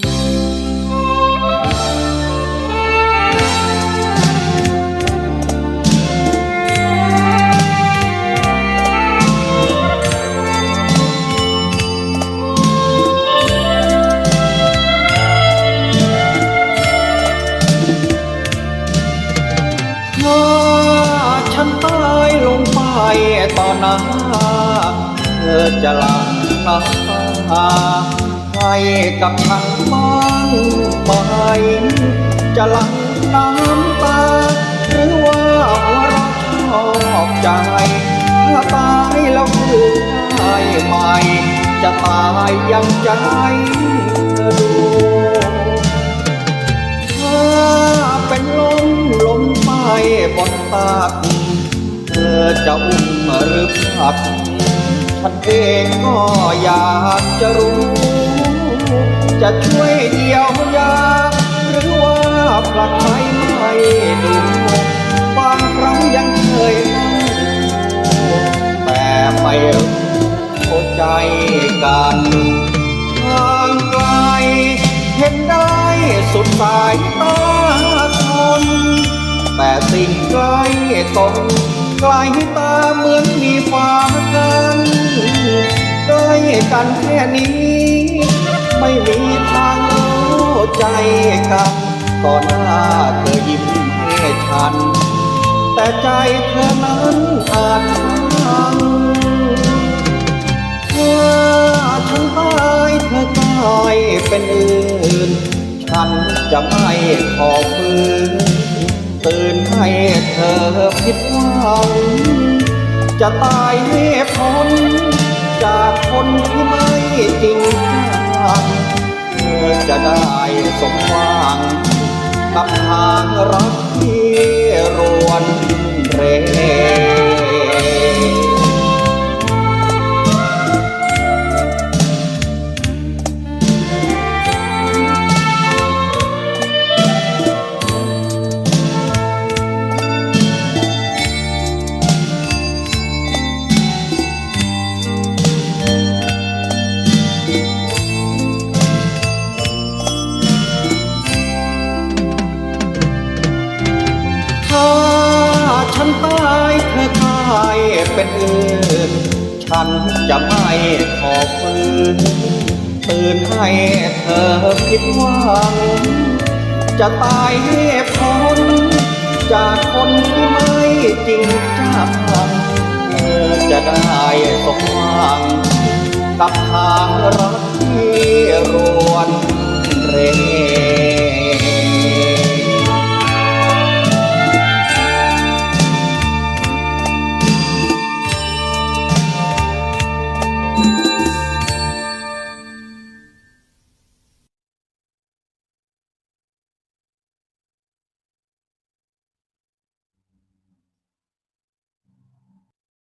ถ้าฉันตายลงไปต่อหน้าเธอจะหลังน้ำตา ให้กับฉันบ้างไหมจะหลังน้ำตา หรือว่าหัวเราะชอบใจถ้าตายแล้วคือได้ไหม จะตายยังใจเธอดูถ้าเป็นลมลมไปบนตักเธอจะอุ้มหรือผลักฉันเองก็อยากจะรู้ จะช่วยเยียวยา หรือว่าผลักใครไม่ดูบางครั้งยังเคยแต่ไม่เข้าใจกันทางไกลเห็นได้สุดสายตาคนแต่สิ่งใกล้ตนไกลตาเหมือนมีฟ้ากันใกล้กันแค่นี้ ใจกันต่อหน้าเธอยิ้มให้ฉัน แต่ใจเธอนั้นอาจพังถ้าฉันตายเธอกลายเป็นอื่น ฉันจะไม่ขอฝืนตื่นให้เธอผิดหวังจะตายให้พ้ จะได้สมหวังกับทางรักที่รวนเร ฉันตายเธอกลายเป็นอื่น ฉันจะไม่ขอฝืนตื่นให้เธอผิดหวัง จะตายให้พ้นจากคนที่ไม่จริงจังเธอจะได้สมหวังกับทางรัก